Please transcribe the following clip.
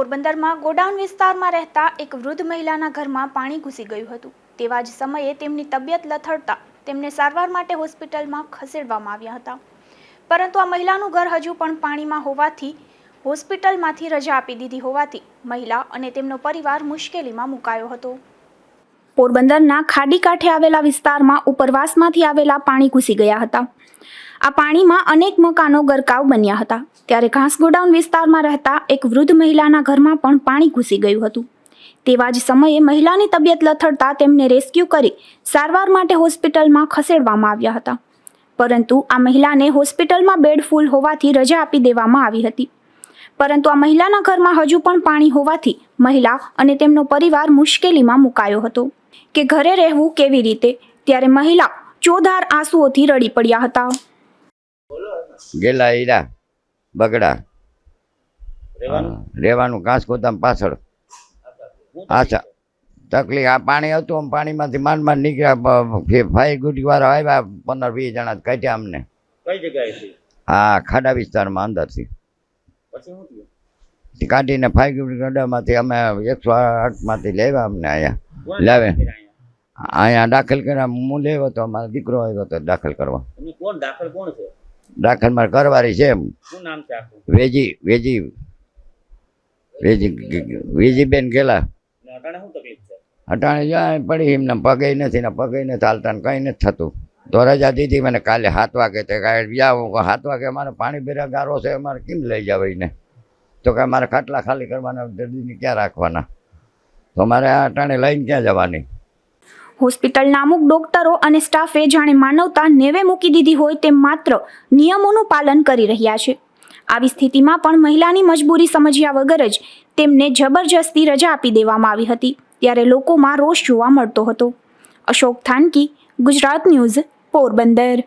પોરબંદરમાં ગોડાઉન વિસ્તારમાં રહેતા એક વૃદ્ધ મહિલાના ઘરમાં પાણી ઘૂસી ગયું હતું. તેવા જ સમયે તેમની તબિયત લથડતા તેમને સારવાર માટે હોસ્પિટલમાં ખસેડવામાં આવ્યા હતા. પરંતુ આ મહિલાનું ઘર હજુ પણ પાણીમાં હોવાથી હોસ્પિટલમાંથી રજા આપી દીધી હોવાથી મહિલા અને તેમનો પરિવાર મુશ્કેલીમાં મુકાયો હતો. પોરબંદરના ખાડી કાંઠે આવેલા વિસ્તારમાં ઉપરવાસમાંથી આવેલા પાણી ઘૂસી ગયા હતા. આ પાણીમાં અનેક મકાનો ગરકાવ બન્યા હતા. ત્યારે ઘાસ ગોડાઉન વિસ્તારમાં રહેતા એક વૃદ્ધ મહિલાના ઘરમાં પણ પાણી ઘૂસી ગયું હતું. તેવા જ સમયે મહિલાની તબિયત લથડતા તેમને રેસ્ક્યુ કરી સારવાર માટે હોસ્પિટલમાં ખસેડવામાં આવ્યા હતા. પરંતુ આ મહિલાને હોસ્પિટલમાં બેડ ફૂલ હોવાથી રજા આપી દેવામાં આવી હતી. પરંતુ આ મહિલાના ઘરમાં હજુ પણ પાણી હોવાથી મહિલા અને તેમનો પરિવાર મુશ્કેલીમાં મુકાયો હતો. કે ઘરે રહેવું કેવી રીતે? ત્યારે મહિલા ચોધાર આંસુઓથી રડી પડ્યા હતા. ગેલા હીરા બગડા. રહેવાનું ગોદામ પાછળ. આછા તકલીફ આ પાણી હતું આમ પાણીમાંથી માંડ માંડ નીકળ્યા ફાયર ગુટી વાળા આવ્યા પંદર વીસ જણા કાઢ્યા અમને. કઈ જગ્યાએ હા ખાડા વિસ્તારમાં અંદરથી. કાઢીને ફાયર ગુટી ગડામાંથી અમે એકસો આઠમાંથી લેવા અમને અહીંયા લાવે. અહીંયા? દાખલ કર્યા હું લેવો તો અમારો દીકરો આવ્યો હતો દાખલ કરવા. કોણ દાખલ કોણ છે? દાખલ મારે કરવાની છે એમ. છે વેજી વેજી વેજી વેજીબેન ગેલા અટાણે જાય પડી એમને પગે નથી ને પગે નથી હાલતા ને કંઈ નથી થતું. તો રજા દીધી મને કાલે સાત વાગે તે કાંઈ જાઓ સાત વાગે અમારે પાણી ભેરા ગારો છે અમારે કેમ લઈ જાવ એને? તો કે મારે ખાટલા ખાલી કરવાના દર્દીને ક્યાં રાખવાના? તો મારે આ અટાણે લઈને ક્યાં જવાની? હોસ્પિટલના અમુક ડોક્ટરો અને સ્ટાફે જાણે માનવતા નેવે મૂકી દીધી હોય તેમ માત્ર નિયમોનું પાલન કરી રહ્યા છે. આવી સ્થિતિમાં પણ મહિલાની મજબૂરી સમજ્યા વગર જ તેમને જબરજસ્તી રજા આપી દેવામાં આવી હતી, ત્યારે લોકોમાં રોષ જોવા મળતો હતો. અશોક થાનકી, ગુજરાત ન્યૂઝ, પોરબંદર.